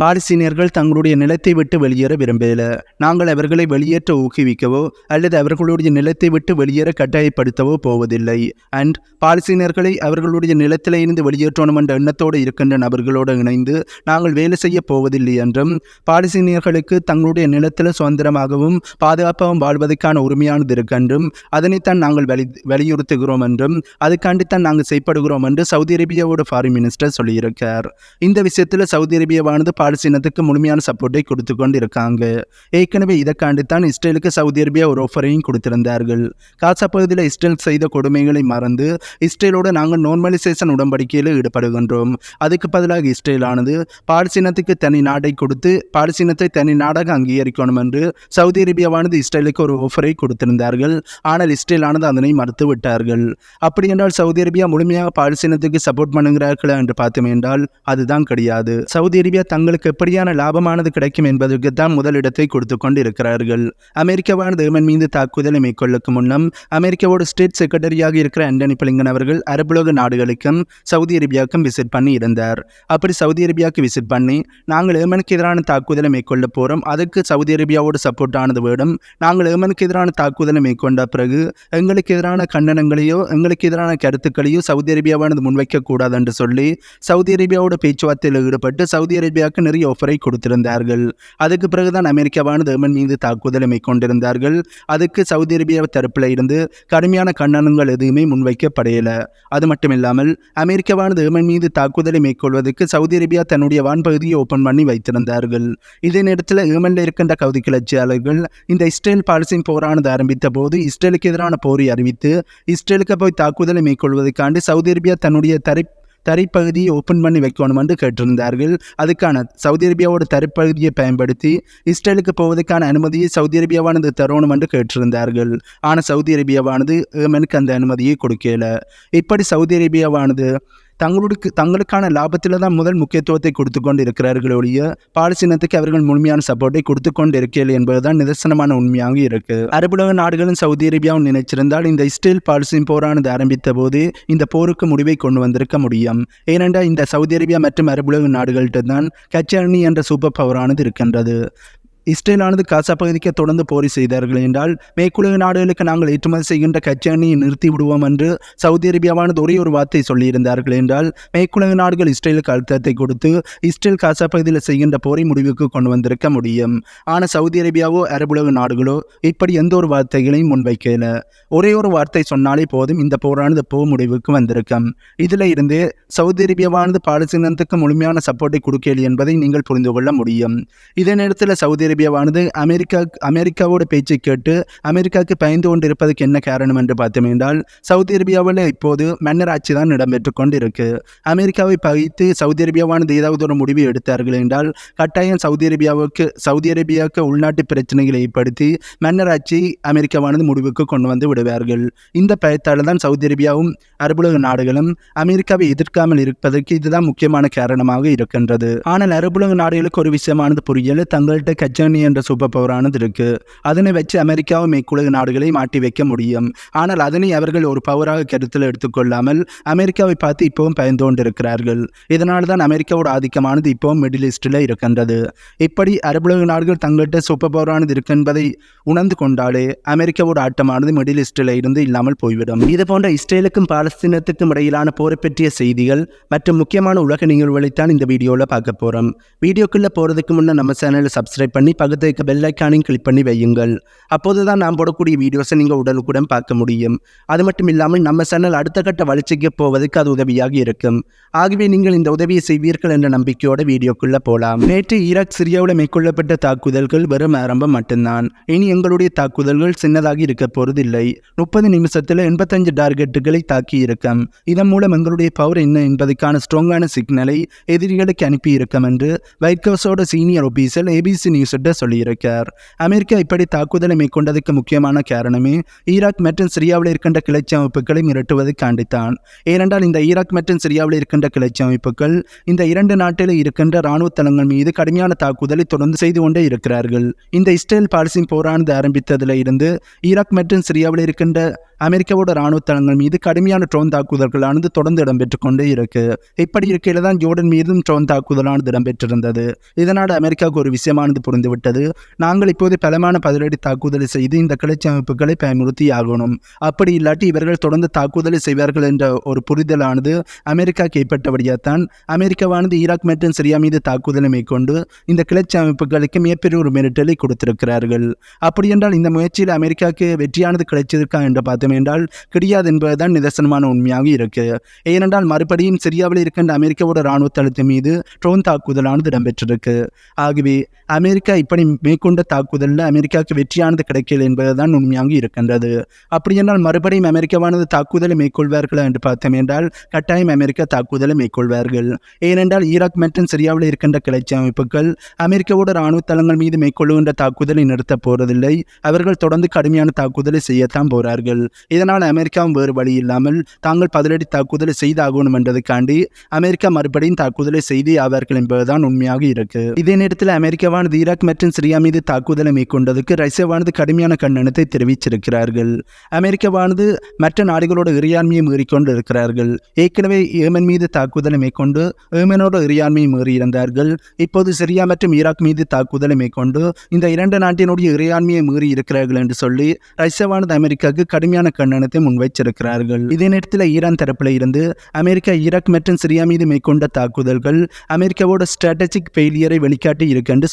பாலஸ்தீனியர்கள் தங்களுடைய நிலத்தை விட்டு வெளியேற விரும்பல நாங்கள் அவர்களை வெளியேற்ற ஊக்குவிக்கவோ அல்லது அவர்களுடைய நிலத்தை விட்டு வெளியேற கட்டாயப்படுத்தவோ போவதில்லை. அண்ட் பாலஸ்தீனியர்களை அவர்களுடைய நிலத்திலிருந்து வெளியேற்றணும் என்ற எண்ணத்தோடு இருக்கின்ற நபர்களோடு இணைந்து நாங்கள் வேலை செய்ய போவதில்லை என்றும் பாலஸ்தீனியர்களுக்கு தங்களுடைய நிலத்தில் சுதந்திரமாகவும் பாதுகாப்பாகவும் வாழ்வதற்கான உரிமையானது இருக்கென்றும் அதனைத்தான் நாங்கள் வலி வலியுறுத்துகிறோம் என்றும் அதுக்காண்டித்தான் நாங்கள் செய்யப்படுகிறோம் என்று சவுதி அரேபியாவோட ஃபாரின் மினிஸ்டர் சொல்லியிருக்கார். இந்த விஷயத்தில் சவுதி அரேபியாவானது பாலஸ்தீனத்துக்கு முழுமையான சப்போர்ட்டை கொடுத்து கொண்டு இருக்காங்க ஏற்கனவே இதற்காண்டி தான் இஸ்ரேலுக்கு சவுதி அரேபியா ஒரு ஆஃபரையும் கொடுத்திருந்தார்கள். காசா பகுதியில் இஸ்ரேல் செய்த கொடுமைகளை மறந்து இஸ்ரேலோடு நாங்கள் நார்மலைசேஷன் உடன்படிக்கையில் ஈடுபடுகின்றோம். அதுக்கு பதிலாக இஸ்ரேலானது பாலஸ்தீனத்துக்கு தனி நாடை கொடுத்து பாலஸ்தீனத்தை தனி நாடாக அங்கீகரிக்கணும் என்று சவுதி அரேபியாவானது இஸ்ரேலுக்கு ஒரு ஆஃபரை கொடுத்திருந்தார்கள். ஆனால் இஸ்ரேலானது அதனை மறுத்து விட்டார்கள். அப்படி என்றால் சவுதி அரேபியா முழுமையாக பாலஸ்தீனத்துக்கு சப்போர்ட் பண்ணுகிறார்களா என்று பார்த்தோம் என்றால் அதுதான் கிடையாது. சவுதி அரேபியா தங்களுக்கு அவர்களுக்கு எப்படியான லாபமானது கிடைக்கும் என்பதற்கு தான் முதலிடத்தை கொடுத்து கொண்டிருக்கிறார்கள். இருக்கிறார்கள் அமெரிக்காவானது ஏமன் மீது தாக்குதலை மேற்கொள்ளுக்கு முன்னம் அமெரிக்காவோட ஸ்டேட் செக்ரட்டரியாக இருக்கிற ஆண்டனி பிளிங்கன் அவர்கள் அரபுலக நாடுகளுக்கும் சவுதி அரேபியாவுக்கும் விசிட் பண்ணி இருந்தார். அப்படி சவுதி அரேபியாவுக்கு விசிட் பண்ணி நாங்கள் ஏமனுக்கு எதிரான தாக்குதலை மேற்கொள்ள போகிறோம் அதுக்கு சவுதி அரேபியாவோட சப்போர்ட் ஆனது வேணும் நாங்கள் ஏமனுக்கு எதிரான தாக்குதலை மேற்கொண்ட பிறகு எங்களுக்கு எதிரான கண்டனங்களையோ எங்களுக்கு எதிரான கருத்துக்களையோ சவுதி அரேபியாவானது முன்வைக்கக்கூடாது என்று சொல்லி சவுதி அரேபியாவோட பேச்சுவார்த்தையில் ஈடுபட்டு சவுதி அரேபியாவுக்கு நிறைய ஆஃபரை கொடுத்திருந்தார்கள். அதுக்கு பிறகுதான் அமெரிக்காவானது ஏமன் மீது தாக்குதலை மேற்கொண்டிருந்தார்கள் அதுக்கு சவுதி அரேபியா தரப்பில் இருந்து கடுமையான கண்டனங்கள் எதுவுமே முன்வைக்கப்படையலை அது மட்டும் இல்லாமல் அமெரிக்காவானது ஏமன் மீது தாக்குதலை மேற்கொள்வதற்கு சவுதி அரேபியா தன்னுடைய வான்பகுதியை ஓப்பன் பண்ணி வைத்திருந்தார்கள். இதே நேரத்தில் ஏமனில் இருக்கின்ற கவுதி கிளர்ச்சியாளர்கள் இந்த இஸ்ரேல் பாலஸ்தீன் போரானது ஆரம்பித்த போது இஸ்ரேலுக்கு எதிரான போரை அறிவித்து இஸ்ரேலுக்கு போய் தாக்குதலை மேற்கொள்வதற்காண்டு சவுதி அரேபியா தன்னுடைய தரை தரைப்பகுதியை ஓப்பன் பண்ணி வைக்கணும் என்று கேட்டிருந்தார்கள். அதுக்கான சவுதி அரேபியாவோட தரைப்பகுதியை பயன்படுத்தி இஸ்ரேலுக்கு போவதற்கான அனுமதியை சவுதி அரேபியாவானது தரணும் என்று கேட்டிருந்தார்கள். ஆனால் சவுதி அரேபியாவானது ஏமனுக்கு அந்த அனுமதியை கொடுக்கல. இப்படி சவுதி அரேபியாவானது தங்களுக்கு தங்களுக்கான லாபத்தில் தான் முதல் முக்கியத்துவத்தை கொடுத்து கொண்டு இருக்கிறார்கள் ஒழிய பாலஸ்தீனத்துக்கு அவர்கள் முழுமையான சப்போர்ட்டை கொடுத்து கொண்டு இருக்கிறது என்பதுதான் நிதர்சனமான உண்மையாக இருக்கு. அரபுலக நாடுகளும் சவுதி அரேபியாவும் நினைச்சிருந்தால் இந்த இஸ்ரேல் பாலஸ்தீன் போரானது ஆரம்பித்த போது இந்த போருக்கு முடிவை கொண்டு வந்திருக்க முடியும். ஏனென்றால் இந்த சவுதி அரேபியா மற்றும் அரபுலக நாடுகள்கிட்ட தான் கச்சரணி என்ற சூப்பர் பவரானது இருக்கின்றது. இஸ்ரேலானது காசா பகுதிக்கு தொடர்ந்து போரி செய்தார்கள் என்றால் மேற்குலக நாடுகளுக்கு நாங்கள் ஏற்றுமதி செய்கின்ற கச்சேனியை நிறுத்தி விடுவோம் என்று சவுதி அரேபியாவானது ஒரே ஒரு வார்த்தை சொல்லியிருந்தார்கள் என்றால் மேற்குலக நாடுகள் இஸ்ரேலுக்கு அழுத்தத்தை கொடுத்து இஸ்ரேல் காசா பகுதியில் செய்கின்ற போரை முடிவுக்கு கொண்டு வந்திருக்க முடியும். ஆனால் சவுதி அரேபியாவோ அரபுலக நாடுகளோ இப்படி எந்த ஒரு வார்த்தைகளையும் முன்வைக்கல. ஒரே ஒரு வார்த்தை சொன்னாலே போதும் இந்த போரானது போ முடிவுக்கு வந்திருக்கும். இதில் இருந்து சவுதி அரேபியாவானது பாலஸ்தீனத்துக்கு முழுமையான சப்போர்ட்டை கொடுக்கல என்பதை நீங்கள் புரிந்து கொள்ள முடியும். இதே நேரத்தில் சவுதி அரேபியாவானது அமெரிக்கா அமெரிக்காவோட பேச்சை கேட்டு அமெரிக்காவுக்கு பயந்து கொண்டிருப்பதற்கு என்ன காரணம் என்று பார்த்தோம் என்றால் சவுதி அரேபியாவில் இப்போது மன்னர் ஆட்சி தான் இடம்பெற்று கொண்டிருக்கு. அமெரிக்காவை பகித்து சவுதி அரேபியாவானது ஏதாவது ஒரு முடிவு எடுத்தார்கள் என்றால் கட்டாயம் சவுதி அரேபியாவுக்கு சவுதி அரேபியாவுக்கு உள்நாட்டு பிரச்சனைகளை ஏற்படுத்தி மன்னர் ஆட்சி அமெரிக்காவானது முடிவுக்கு கொண்டு வந்து விடுவார்கள். இந்த பயத்தால் தான் சவுதி அரேபியாவும் அரபுலக நாடுகளும் அமெரிக்காவை எதிர்க்காமல் இருப்பதற்கு இதுதான் முக்கியமான காரணமாக இருக்கின்றது. ஆனால் அரபுலக நாடுகளுக்கு ஒரு விஷயமானது புரியல. தங்கள்கிட்ட கச்சனி என்ற சூப்பர் பவரானது இருக்கு. அதனை வச்சு அமெரிக்காவும் மேற்குலக நாடுகளை மாட்டி வைக்க முடியும். ஆனால் அதனை அவர்கள் ஒரு பவராக கருத்தில் எடுத்துக்கொள்ளாமல் அமெரிக்காவை பார்த்து இப்பவும் பயந்து கொண்டிருக்கிறார்கள். இதனால தான் அமெரிக்காவோட ஆதிக்கமானது இப்பவும் மிடில் ஈஸ்டில் இருக்கின்றது. இப்படி அரபுலக நாடுகள் தங்கள்கிட்ட சூப்பர் பவரானது இருக்கு என்பதை உணர்ந்து கொண்டாலே அமெரிக்காவோட ஆட்டமானது மிடில் ஈஸ்டில் இருந்து இல்லாமல் போய்விடும். இது போன்ற இஸ்ரேலுக்கும் பாலஸ்தீனத்துக்கும் இடையிலான போரை பற்றிய செய்திகள் மற்றும் முக்கியமான உலக நிகழ்வுகளைத்தான் இந்த வீடியோவில் பார்க்க போகிறோம் வீடியோக்குள்ளே போகிறதுக்கு முன்னே நம்ம சேனலை சப்ஸ்கிரைப் பண்ணி பக்கத்து இருக்க பெல்லைக்கானையும் கிளிக் பண்ணி வையுங்கள். அப்போது தான் நான் போடக்கூடிய வீடியோஸை நீங்கள் உடனுக்குடன் பார்க்க முடியும். அது மட்டும் இல்லாமல் நம்ம சேனல் அடுத்த கட்ட வளர்ச்சிக்கு போவதற்கு அது உதவியாக இருக்கும். ஆகவே நீங்கள் இந்த உதவியை செய்வீர்கள் என்ற நம்பிக்கையோட வீடியோக்குள்ளே போகலாம் நேற்று ஈராக் சிரியாவில் மேற்கொள்ளப்பட்ட தாக்குதல்கள் வெறும் ஆரம்பம் மட்டும்தான். இனி எங்களுடைய தாக்குதல்கள் சின்னதாக இருக்க போவதில்லை முப்பது நிமிஷத்தில் எண்பத்தஞ்சு டார்கெட்டுகளை தாக்கி இருக்கும். இதன் மூலம் எங்களுடைய பவர் என்ன என்பதற்கான ஸ்ட்ராங்கான சிக்னலை எதிரிகளுக்கு அனுப்பியிருக்கும் என்று வைட் ஹவுஸோட சீனியர் ஒபீசர் ஏபிசி நியூஸ் கிட்ட சொல்லியிருக்கார். அமெரிக்கா இப்படி தாக்குதலை மேற்கொண்டதுக்கு முக்கியமான காரணமே ஈராக் மற்றும் சிரியாவில் இருக்கின்ற கிளர்ச்சி அமைப்புகளை மிரட்டுவதற்காண்டித்தான் ஏனென்றால் இந்த ஈராக் மற்றும் சிரியாவில் இருக்கின்ற கிளர்ச்சி அமைப்புகள் இந்த இரண்டு நாட்டில் இருக்கின்ற இராணுவ தளங்கள் மீது கடுமையான தாக்குதலை தொடர்ந்து செய்து கொண்டே இருக்கிறார்கள். இந்த இஸ்ரேல் பாலிசின் போரானது ஆரம்பித்ததில் இருந்து ஈராக் மற்றும் சிரியாவில் இருக்கின்ற அமெரிக்காவோட இராணுவ தளங்கள் மீது கடுமையான ட்ரோன் தாக்குதல்களானது தொடர்ந்து இடம்பெற்றுக் கொண்டே இருக்கு. இப்படி இருக்கையில்தான் ஜோர்டன் மீதும் ட்ரோன் தாக்குதலானது இடம்பெற்றிருந்தது. இதனால் அமெரிக்காவுக்கு ஒரு விஷயமானது புரிந்து புரிந்துவிட்டது நாங்கள் இப்போது பலமான பதிலடி தாக்குதலை செய்து இந்த கிளர்ச்சி அமைப்புகளை பயமுறுத்தி ஆகணும் அப்படி இல்லாட்டி இவர்கள் தொடர்ந்து தாக்குதலை செய்வார்கள் என்ற ஒரு புரிதலானது அமெரிக்கா ஏற்பட்டபடியாத்தான் அமெரிக்காவானது ஈராக் மற்றும் சிரியா மீது தாக்குதலை மேற்கொண்டு இந்த கிளர்ச்சி அமைப்புகளுக்கு மிகப்பெரிய ஒரு மிரட்டலை கொடுத்திருக்கிறார்கள். அப்படி என்றால் இந்த முயற்சியில் அமெரிக்காவுக்கு வெற்றியானது கிடைச்சிருக்கா என்று பார்த்தோம் என்றால் கிடையாது என்பதுதான் நிதர்சனமான உண்மையாக இருக்கு. ஏனென்றால் மறுபடியும் சிரியாவில் இருக்கின்ற அமெரிக்காவோட இராணுவ தளத்தின் மீது ட்ரோன் தாக்குதலானது இடம்பெற்றிருக்கு. ஆகவே அமெரிக்கா இப்படி மேற்கொண்ட தாக்குதலில் அமெரிக்காவுக்கு வெற்றியானது கிடைக்கல என்பதுதான் உண்மையாக இருக்கின்றது. அப்படி என்றால் மறுபடியும் அமெரிக்காவானது தாக்குதலை மேற்கொள்வார்கள் என்று பார்த்தோம் என்றால் கட்டாயம் அமெரிக்கா தாக்குதலை மேற்கொள்வார்கள். ஏனென்றால் ஈராக் மற்றும் சிரியாவில் இருக்கின்ற கிளர்ச்சி அமைப்புகள் அமெரிக்காவோட இராணுவ தளங்கள் மீது மேற்கொள்ளுகின்ற தாக்குதலை நிறுத்தப் போவதில்லை அவர்கள் தொடர்ந்து கடுமையான தாக்குதலை செய்யத்தான் போறார்கள். இதனால் அமெரிக்காவும் வேறு வழி இல்லாமல் தாங்கள் பதிலடி தாக்குதலை செய்தாகணும் என்றதுக்காண்டி அமெரிக்கா மறுபடியும் தாக்குதலை செய்தே ஆவார்கள் என்பதுதான் உண்மையாக இருக்கு. இதே நேரத்தில் அமெரிக்காவானது ஈராக் மற்றும் சிரியா மீது தாக்குதலை மேற்கொண்டதுக்கு ரஷ்யாவானது கடுமையான கண்டனத்தை தெரிவிச்சிருக்கிறார்கள் அமெரிக்காவானது மற்ற நாடுகளோட இறையாண்மையை மீறிக்கொண்டு இருக்கிறார்கள் ஏற்கனவே ஏமன் மீது தாக்குதலை மேற்கொண்டு ஏமனோட இறையாண்மையை மீறியிருந்தார்கள். இப்போது சிரியா மற்றும் ஈராக் மீது தாக்குதலை மேற்கொண்டு இந்த இரண்டு நாட்டினுடைய இறையாண்மையை மீறி இருக்கிறார்கள் என்று சொல்லி ரஷ்யாவானது அமெரிக்காவுக்கு கடுமையான கண்டனத்தை முன்வைச்சிருக்கிறார்கள் இதே நேரத்தில் ஈரான் தரப்பில் இருந்து அமெரிக்கா ஈராக் மற்றும் சிரியா மீது மேற்கொண்ட தாக்குதல்கள் அமெரிக்காவோட ஸ்ட்ராட்டஜிக் ஃபெயிலியரை வெளிக்காட்டி இருக்கு என்று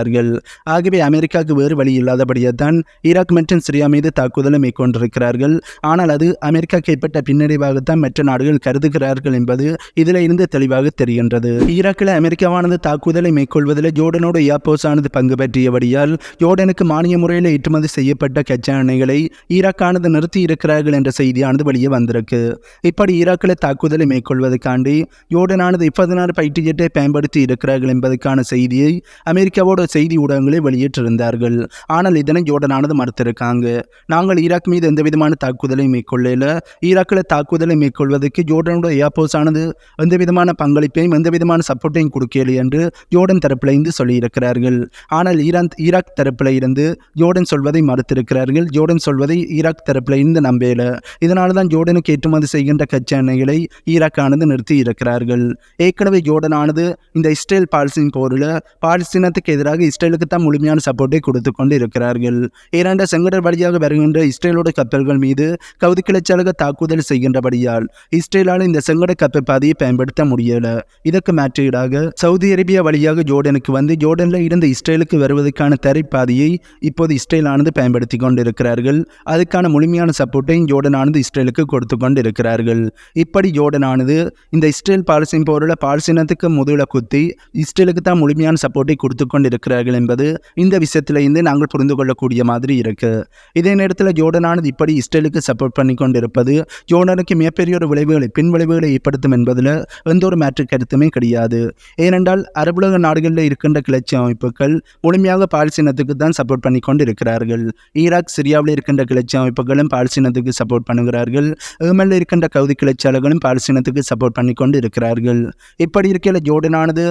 சொல்லியிருக்கிறார்கள் ஆகவே அமெரிக்காவுக்கு வேறு வழி இல்லாதபடியே தான் ஈராக் மற்றும் சிரியா மீது தாக்குதலை மேற்கொண்டிருக்கிறார்கள். ஆனால் அது அமெரிக்கா கைப்பற்ற பின்னடைவாகத்தான் மற்ற நாடுகள் கருதுகிறார்கள் என்பது இதில் இருந்து தெளிவாக தெரிகின்றது. ஈராக்கில் அமெரிக்காவானது தாக்குதலை மேற்கொள்வதில் ஜோர்டனோட ஏர்போர்ஸ் ஆனது பங்கு பற்றியபடியால் ஜோர்டனுக்கு மானிய முறையில் ஏற்றுமதி செய்யப்பட்ட கச்சா எண்ணெய்களை ஈராக்கானது நிறுத்தி இருக்கிறார்கள் என்ற செய்தியானது வெளியே வந்திருக்கு. இப்படி ஈராக்கில் தாக்குதலை மேற்கொள்வதற்காண்டி ஜோர்டனானது இப்பதினாறு பயிற்சி ஜெட்டை பயன்படுத்தி இருக்கிறார்கள் என்பதற்கான செய்தியை அமெரிக்காவோட செய்தி ஊடகங்களே வெளியிட்டிருந்தார்கள் ஆனால் இதனை ஜோர்டனானது மறுத்திருக்காங்க. நாங்கள் ஈராக் மீது எந்த விதமான தாக்குதலை மேற்கொள்ளல. ஈராக்கில் தாக்குதலை மேற்கொள்வதற்கு ஜோர்டனோட ஏர்போர்ஸ் ஆனது எந்த விதமான பங்களிப்பையும் எந்த விதமான சப்போர்ட்டையும் கொடுக்கல என்று ஜோர்டன் தரப்பில் இருந்து சொல்லியிருக்கிறார்கள். ஆனால் ஈரான் ஈராக் தரப்பில் இருந்து ஜோர்டன் சொல்வதை மறுத்திருக்கிறார்கள். ஜோர்டன் சொல்வதை ஈராக் தரப்பில் இருந்து நம்பல. இதனால தான் ஜோர்டனுக்கு ஏற்றுமதி செய்கின்ற கச்சா எண்ணெய்களை ஈராக்கானது நிறுத்தி இருக்கிறார்கள். ஏற்கனவே ஜோர்டனானது இந்த இஸ்ரேல் பாலஸ்தீன் போரில் பாலஸ்தீனத்துக்கு எதிராக இஸ்ரேலுக்கு தான் முழுமையான சப்போர்ட்டை கொடுத்து கொண்டு இருக்கிறார்கள் இரண்ட செங்கடல் வழியாக வருகின்ற இஸ்ரேலோட கப்பல்கள் மீது கவுதி கிளர்ச்சியாக தாக்குதல் செய்கின்றபடியால் இஸ்ரேலால் இந்த செங்கட கப்பல் பாதையை பயன்படுத்த முடியல. இதற்கு மாற்றீடாக சவுதி அரேபியா வழியாக ஜோர்டனுக்கு வந்து ஜோர்டனில் இருந்து இஸ்ரேலுக்கு வருவதற்கான தரைப்பாதையை இப்போது இஸ்ரேலானது பயன்படுத்தி கொண்டிருக்கிறார்கள். அதுக்கான முழுமையான சப்போர்ட்டையும் ஜோர்டனானது இஸ்ரேலுக்கு கொடுத்து கொண்டு இருக்கிறார்கள் இப்படி ஜோர்டனானது இந்த இஸ்ரேல் பாலஸ்தீன் போரில் பாலஸ்தீனத்துக்கு முதல குத்தி இஸ்ரேலுக்கு தான் முழுமையான சப்போர்ட்டை கொடுத்து கொண்டு இருக்கிறார்கள் என்பது இந்த விஷயத்திலிருந்து நாங்கள் புரிந்து கொள்ளக்கூடிய மாதிரி இருக்கு. இதே நேரத்தில் ஜோர்டனானது இப்படி இஸ்ரேலுக்கு சப்போர்ட் பண்ணி கொண்டு இருப்பது ஜோர்டனுக்கு மிகப்பெரிய ஒரு விளைவுகளை பின் விளைவுகளை ஏற்படுத்தும் என்பதில் எந்த ஒரு மாற்று கருத்துமே கிடையாது. ஏனென்றால் அரபுலக நாடுகளில் இருக்கின்ற கிளர்ச்சி அமைப்புகள் முழுமையாக பாலஸ்தீனத்துக்கு தான் சப்போர்ட் பண்ணி கொண்டு இருக்கிறார்கள் ஈராக் சிரியாவில் இருக்கின்ற கிளர்ச்சி அமைப்புகளும் பாலஸ்தீனத்துக்கு சப்போர்ட் பண்ணுகிறார்கள். ஏமனில் இருக்கின்ற கவுதி கிளர்ச்சியாளர்களும் பாலஸ்தீனத்துக்கு சப்போர்ட் பண்ணி கொண்டு இருக்கிறார்கள் இப்படி இருக்கையில் ஜோர்டனானது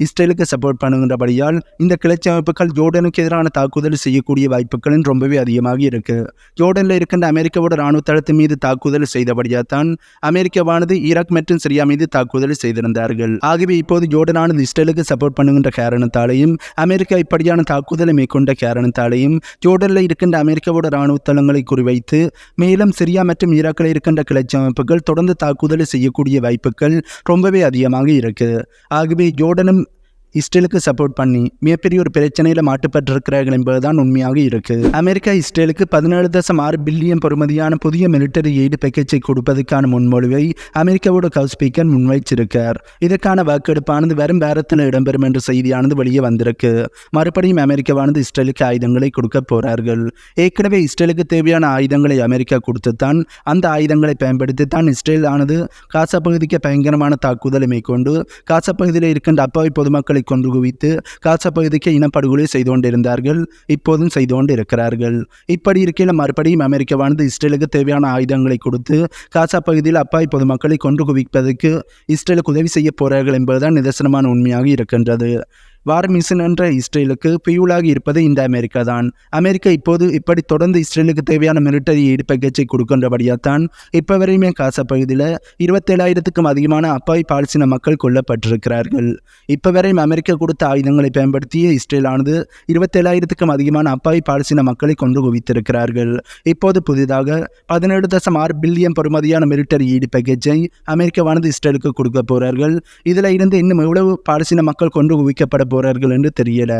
இஸ்ரேலுக்கு சப்போர்ட் பண்ணுகின்றபடியால் இந்த கிளர்ச்சி அமைப்புகள் ஜோர்டனுக்கு எதிரான தாக்குதல் செய்யக்கூடிய வாய்ப்புகளும் ரொம்பவே அதிகமாக இருக்கு. ஜோர்டனில் இருக்கின்ற அமெரிக்காவோட ராணுவ தளத்தின் மீது தாக்குதல் செய்தபடியால் தான் அமெரிக்காவானது ஈராக் மற்றும் சிரியா மீது தாக்குதல் செய்திருந்தார்கள். ஆகவே இப்போது ஜோர்டனானது இஸ்ரேலுக்கு சப்போர்ட் பண்ணுகின்ற காரணத்தாலேயும் அமெரிக்கா இப்படியான தாக்குதலை மேற்கொண்ட காரணத்தாலேயும் ஜோர்டனில் இருக்கின்ற அமெரிக்காவோட ராணுவ தளங்களை குறிவைத்து மேலும் சிரியா மற்றும் ஈராக்கில் இருக்கின்ற கிளர்ச்சி அமைப்புகள் தொடர்ந்து தாக்குதல் செய்யக்கூடிய வாய்ப்புகள் ரொம்பவே அதிகமாக இருக்கு. ஆகவே ஜோர்டனும் இஸ்ரேலுக்கு சப்போர்ட் பண்ணி மிகப்பெரிய ஒரு பிரச்சனையில் மாட்டுப்பட்டிருக்கிறார்கள் என்பதுதான் உண்மையாக இருக்கு. அமெரிக்கா இஸ்ரேலுக்கு பதினேழு தசம் ஆறு பில்லியன் பொறுமதியான புதிய மிலிட்டரி எய்டு பேக்கேஜை கொடுப்பதற்கான முன்மொழிவை அமெரிக்காவோட ஹவுஸ் ஸ்பீக்கர் முன்வைச்சிருக்கார். இதற்கான வாக்கெடுப்பானது வரும் வாரத்தில் இடம்பெறும் என்ற செய்தியானது வெளியே வந்திருக்கு. மறுபடியும் அமெரிக்காவானது இஸ்ரேலுக்கு ஆயுதங்களை கொடுக்க போறார்கள். ஏற்கனவே இஸ்ரேலுக்கு தேவையான ஆயுதங்களை அமெரிக்கா கொடுத்துத்தான் அந்த ஆயுதங்களை பயன்படுத்தி தான் இஸ்ரேல் ஆனது காசா பகுதிக்கு பயங்கரமான தாக்குதலை மேற்கொண்டு காசா பகுதியில் இருக்கின்ற அப்பாவி பொதுமக்களை கொன்று குவித்து காசா பகுதிக்கு இனப்படுகொலை செய்து கொண்டிருந்தார்கள் இப்போதும் செய்து கொண்டு இருக்கிறார்கள் இப்படி இருக்கையில் மறுபடியும் அமெரிக்காவானது இஸ்ரேலுக்கு தேவையான ஆயுதங்களை கொடுத்து காசா பகுதியில் அப்பாய் பொதுமக்களை கொன்று குவிப்பதற்கு இஸ்ரேலுக்கு உதவி செய்ய போறார்கள் என்பதுதான் நிதர்சனமான உண்மையாக இருக்கின்றது. வார் மிஷன் என்ற இஸ்ரேலுக்கு பியூலாகி இருப்பது இந்த அமெரிக்கா தான். அமெரிக்கா இப்போது இப்படி தொடர்ந்து இஸ்ரேலுக்கு தேவையான மிலிட்டரி ஈடு பேக்கேஜை கொடுக்கின்றபடியாத்தான் இப்போ வரையுமே காசா பகுதியில் இருபத்தேழாயிரத்துக்கும் அதிகமான அப்பாவி பாலஸ்தீன மக்கள் கொல்லப்பட்டிருக்கிறார்கள். இப்போ வரையும் அமெரிக்கா கொடுத்த ஆயுதங்களை பயன்படுத்திய இஸ்ரேலானது இருபத்தேழாயிரத்துக்கும் அதிகமான அப்பாவி பாலஸ்தீன மக்களை கொண்டு குவித்திருக்கிறார்கள். இப்போது புதிதாக பதினேழு தசம் ஆறு பில்லியன் பெறுமதியான மிலிட்டரி ஈடு பேக்கேஜை அமெரிக்காவானது இஸ்ரேலுக்கு கொடுக்க போகிறார்கள் இதில் இருந்து இன்னும் எவ்வளவு பாலஸ்தீன மக்கள் கொண்டு குவிக்கப்பட போகிறார்கள் என்று தெரியல.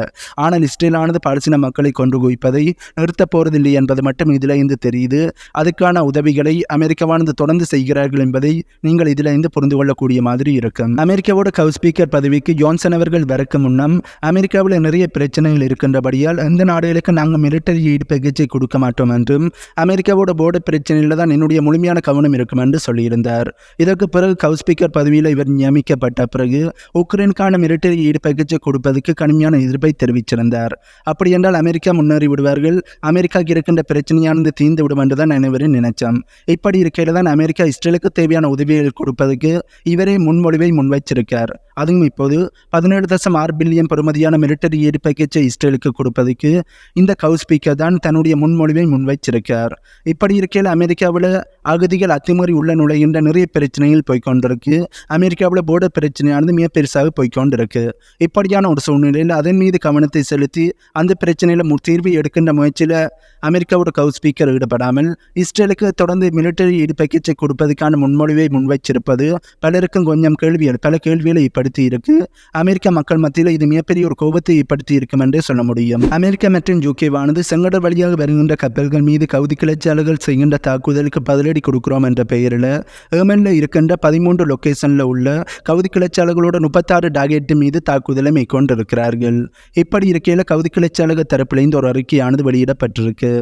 ஆனால் இஸ்ரேலானது பாலஸ்தீன மக்களை கொண்டு குவிப்பதை நிறுத்தப் போவதில்லை என்பது மட்டும் இதில் இருந்து தெரியுது. அதுக்கான உதவிகளை அமெரிக்காவானது தொடர்ந்து செய்கிறார்கள் என்பதை நீங்கள் இதில் இருந்து புரிந்து கொள்ளக்கூடிய மாதிரி இருக்கும். அமெரிக்காவோட கவு ஸ்பீக்கர் பதவிக்கு ஜான்சன் அவர்கள் வரக்கு முன்னம் அமெரிக்காவில் நிறைய பிரச்சனைகள் இருக்கின்றபடியால் எந்த நாடுகளுக்கு நாங்கள் மிலிட்டரி ஈடு கொடுக்க மாட்டோம் என்றும் அமெரிக்காவோட போர்டு பிரச்சனையில் தான் என்னுடைய முழுமையான கவனம் இருக்கும் என்று சொல்லியிருந்தார். இதற்கு பிறகு கவு ஸ்பீக்கர் பதவியில் இவர் நியமிக்கப்பட்ட பிறகு உக்ரைனுக்கான மிலிட்டரி ஈடு கொடுப்ப கொடுப்பதற்கு கடுமையான எதிர்ப்பை தெரிவித்திருந்தார் அப்படி என்றால் அமெரிக்கா முன்னேறி விடுவார்கள். அமெரிக்காவுக்கு இருக்கின்ற பிரச்சனையானது தீர்ந்து விடும் என்று தான் அனைவரும் நினைச்சோம் இப்படி இருக்கையில் தான் அமெரிக்கா இஸ்ரேலுக்கு தேவையான உதவிகள் கொடுப்பதற்கு இவரே முன்மொழிவை முன்வைச்சிருக்கார். அதுவும் இப்போது பதினேழு தசம் ஆறு பில்லியன் பெறுமதியான மிலிட்டரி ஈடு பேக்கேஜை இஸ்ரேலுக்கு கொடுப்பதற்கு இந்த கவு ஸ்பீக்கர் தான் தன்னுடைய முன்மொழிவை முன்வைச்சிருக்கார் இப்படி இருக்கையில் அமெரிக்காவில் அகதிகள் அத்துமீறி உள்ள நுழைகின்ற நிறைய பிரச்சனையில் போய்கொண்டிருக்கு அமெரிக்காவில் போர்டு பிரச்சனையானது மிக பெருசாக போய்க்கொண்டிருக்கு. இப்படியான ஒரு சூழ்நிலையில் அதன் மீது கவனத்தை செலுத்தி அந்த பிரச்சனையில் மு- தீர்வு எடுக்கின்ற முயற்சியில் அமெரிக்காவோட கவு ஸ்பீக்கர் ஈடுபடாமல் இஸ்ரேலுக்கு தொடர்ந்து மிலிட்டரி ஈடு பேக்கேஜை கொடுப்பதற்கான முன்மொழிவை முன்வைச்சிருப்பது பலருக்கும் கொஞ்சம் கேள்விகள் பல கேள்விகளை இப்படி ஏற்படுத்தி இருக்கு அமெரிக்க மக்கள் மத்தியில் இது மிகப்பெரிய ஒரு கோபத்தை ஏற்படுத்தி இருக்கும் என்றே சொல்ல முடியும். அமெரிக்கா மற்றும் யூகேவானது செங்கடல் வழியாக வருகின்ற கப்பல்கள் மீது கவுதி கிளர்ச்சியாளர்கள் செய்கின்ற தாக்குதலுக்கு பதிலடி கொடுக்கிறோம் என்ற பெயரில் ஏமனில் இருக்கின்ற பதிமூன்று லொக்கேஷனில் உள்ள கவுதி கிளர்ச்சியாளர்களோட முப்பத்தாறு டார்கெட் மீது தாக்குதலை மேற்கொண்டிருக்கிறார்கள். இப்படி இருக்கையில் கவுதி கிளர்ச்சியாளர்கள் தரப்பிலிருந்து ஒரு அறிக்கையானது வெளியிடப்பட்டிருக்கு.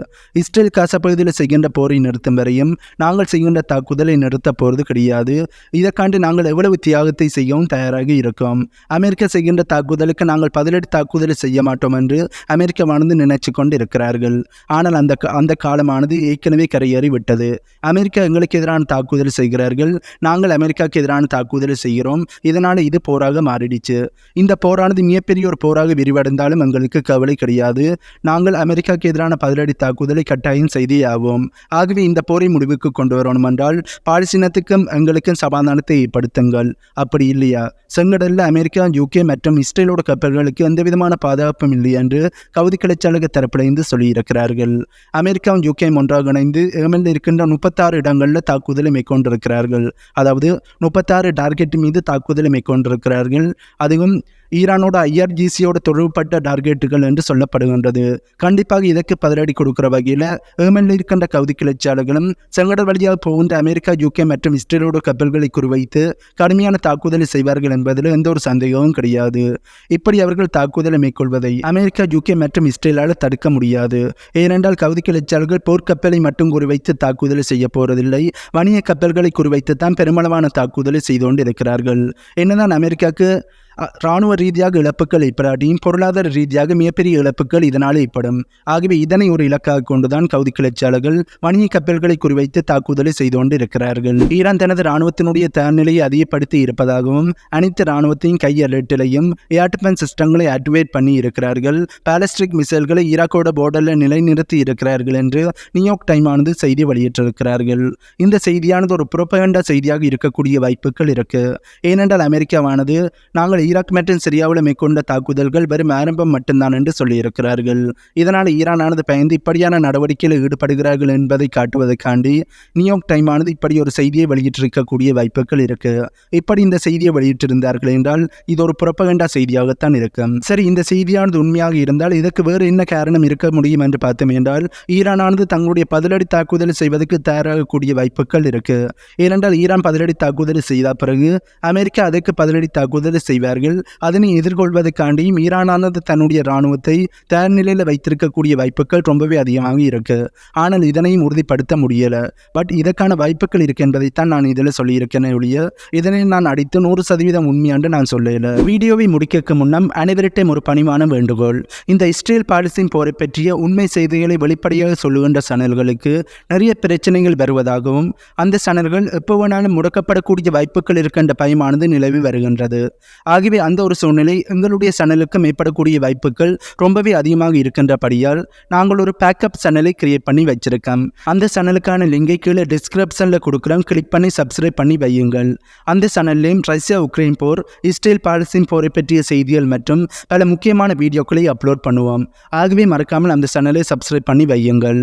இஸ்ரேல் காசா பகுதியில் செய்கின்ற போரை நிறுத்தும் வரையும் நாங்கள் செய்கின்ற தாக்குதலை நிறுத்த போகிறது கிடையாது. இதற்காண்டு நாங்கள் எவ்வளவு தியாகத்தை செய்யவும் தயாராக இருக்கும். அமெரிக்கா செய்கின்ற தாக்குதலுக்கு நாங்கள் பதிலடி தாக்குதலை செய்ய மாட்டோம் என்று அமெரிக்காவானது நினைச்சு கொண்டு இருக்கிறார்கள் ஆனால் அந்த அந்த காலமானது ஏற்கனவே கரையேறி விட்டது. அமெரிக்கா எங்களுக்கு எதிரான தாக்குதல் செய்கிறார்கள். நாங்கள் அமெரிக்காவுக்கு எதிரான தாக்குதலை செய்கிறோம். இதனால் இது போராக மாறிடுச்சு. இந்த போரானது மிகப்பெரிய ஒரு போராக விரிவடைந்தாலும் எங்களுக்கு கவலை கிடையாது. நாங்கள் அமெரிக்காவுக்கு எதிரான பதிலடி தாக்குதலை கட்டாயம் செய்தே ஆவோம் ஆகவே இந்த போரை முடிவுக்கு கொண்டு வரணும் என்றால் பாலஸ்தீனத்துக்கும் எங்களுக்கும் சமாதானத்தை ஏற்படுத்துங்கள். அப்படி இல்லையா? செங்கடலில் அமெரிக்கா யூகே மற்றும் இஸ்ரேலோட கப்பல்களுக்கு எந்த விதமான பாதுகாப்பும் இல்லை என்று கவுதி கிளர்ச்சியாளக தரப்பிலிருந்து சொல்லியிருக்கிறார்கள். அமெரிக்காவும் யூகேயும் ஒன்றாக இணைந்து ஏமனில் இருக்கின்ற முப்பத்தாறு இடங்களில் தாக்குதலை மேற்கொண்டிருக்கிறார்கள். அதாவது முப்பத்தாறு டார்கெட் மீது தாக்குதலை மேற்கொண்டிருக்கிறார்கள். அதுவும் ஈரானோட ஐஆர்ஜிசியோட தொழில்பட்ட டார்கெட்டுகள் என்று சொல்லப்படுகின்றது. கண்டிப்பாக இதற்கு பதிலடி கொடுக்கிற வகையில் ஏமனில் இருக்கின்ற கவுதி கிளர்ச்சியாளர்களும் செங்கடல் வழியாக போகின்ற அமெரிக்கா யூகே மற்றும் இஸ்ரேலோட கப்பல்களை குறிவைத்து கடுமையான தாக்குதலை செய்வார்கள் என்பதில் எந்த ஒரு சந்தேகமும் கிடையாது. இப்படி அவர்கள் தாக்குதலை மேற்கொள்வதை அமெரிக்கா யூகே மற்றும் இஸ்ரேலால் தடுக்க முடியாது. ஏனென்றால் கவுதி கிளர்ச்சியாளர்கள் போர்க்கப்பலை மட்டும் குறிவைத்து தாக்குதலை செய்ய போவதில்லை வணிக கப்பல்களை குறிவைத்து தான் பெருமளவான தாக்குதலை செய்து கொண்டு இருக்கிறார்கள் என்னதான் அமெரிக்காவுக்கு இராணுவ ரீதியாக இழப்புகள் ஏற்படாட்டியும் பொருளாதார ரீதியாக மிகப்பெரிய இழப்புகள் இதனால் ஏற்படும். ஆகவே இதனை ஒரு இலக்காக கொண்டுதான் கவுதி கிளர்ச்சியாளர்கள் வணிக கப்பல்களை குறிவைத்து தாக்குதலை செய்து கொண்டு இருக்கிறார்கள் ஈரான் தனது இராணுவத்தினுடைய தரநிலையை அதிகப்படுத்தி இருப்பதாகவும் அனைத்து இராணுவத்தையும் கை அலர்ட்டிலையும் சிஸ்டங்களை ஆக்டிவேட் பண்ணி இருக்கிறார்கள். பாலஸ்டிக் மிசைல்களை ஈராக்கோட போர்டரில் நிலைநிறுத்தி இருக்கிறார்கள் என்று நியூயார்க் டைம் ஆனது செய்தி வெளியிட்டிருக்கிறார்கள். இந்த செய்தியானது ஒரு புரொபகண்டா செய்தியாக இருக்கக்கூடிய வாய்ப்புகள் இருக்கு. ஏனென்றால் அமெரிக்காவானது நாங்கள் ஈராக் மற்றும் சிரியாவில் மேற்கொண்ட தாக்குதல்கள் வெறும் ஆரம்பம் மட்டும்தான் என்று சொல்லியிருக்கிறார்கள். இதனால் ஈரானானது பயந்து இப்படியான நடவடிக்கையில் ஈடுபடுகிறார்கள் என்பதை காட்டுவதற்காண்டி நியூயார்க் டைம் ஆனது இப்படி ஒரு செய்தியை வெளியிட்டிருக்கக்கூடிய வாய்ப்புகள் இருக்கு. இப்படி இந்த செய்தியை வெளியிட்டிருந்தார்கள் என்றால் இது ஒரு புறப்பகண்டா செய்தியாகத்தான் இருக்கும் சரி இந்த செய்தியானது உண்மையாக இருந்தால் இதற்கு வேறு என்ன காரணம் இருக்க முடியும் என்று பார்த்தோம் என்றால் ஈரானானது தங்களுடைய பதிலடி தாக்குதல் செய்வதற்கு தயாராகக்கூடிய வாய்ப்புகள் இருக்கு. ஏனென்றால் ஈரான் பதிலடி தாக்குதல் செய்த பிறகு அமெரிக்கா அதற்கு பதிலடி தாக்குதல் செய்வார் இருக்கிறார்கள் அதனை எதிர்கொள்வதற்காண்டியும் ஈரானானது தன்னுடைய இராணுவத்தை தயார் நிலையில் வைத்திருக்கக்கூடிய வாய்ப்புகள் ரொம்பவே அதிகமாக இருக்கு. ஆனால் இதனையும் உறுதிப்படுத்த முடியல. பட் இதற்கான வாய்ப்புகள் இருக்கு என்பதைத்தான் நான் இதில் சொல்லியிருக்கேன் ஒழிய இதனை நான் அடித்து நூறு சதவீதம் உண்மையாண்டு நான் சொல்லல. வீடியோவை முடிக்க முன்னம் அனைவரிட்டையும் ஒரு பணிவான வேண்டுகோள். இந்த இஸ்ரேல் பாலிஸ்தீன் போரை பற்றிய உண்மை செய்திகளை வெளிப்படையாக சொல்லுகின்ற சேனல்களுக்கு நிறைய பிரச்சனைகள் வருவதாகவும் அந்த சேனல்கள் எப்போ வேணாலும் முடக்கப்படக்கூடிய வாய்ப்புகள் இருக்கின்ற பயமானது நிலவி வருகின்றது. ஆக ஆகவே அந்த ஒரு சூழ்நிலை எங்களுடைய சேனலுக்கு மேற்படக்கூடிய வாய்ப்புகள் ரொம்பவே அதிகமாக இருக்கின்றபடியால் நாங்கள் ஒரு பேக்கப் சேனலை கிரியேட் பண்ணி வச்சிருக்கோம் அந்த சேனலுக்கான லிங்கை கீழே டிஸ்கிரிப்ஷனில் கொடுக்குறோம். கிளிக் பண்ணி சப்ஸ்கிரைப் பண்ணி வையுங்கள். அந்த சேனல்லையும் ரஷ்யா உக்ரைன் போர் இஸ்ரேல் பாலஸ்தீன் போரை பற்றிய செய்திகள் மற்றும் பல முக்கியமான வீடியோக்களை அப்லோட் பண்ணுவோம். ஆகவே மறக்காமல் அந்த சேனலை சப்ஸ்கிரைப் பண்ணி வையுங்கள்.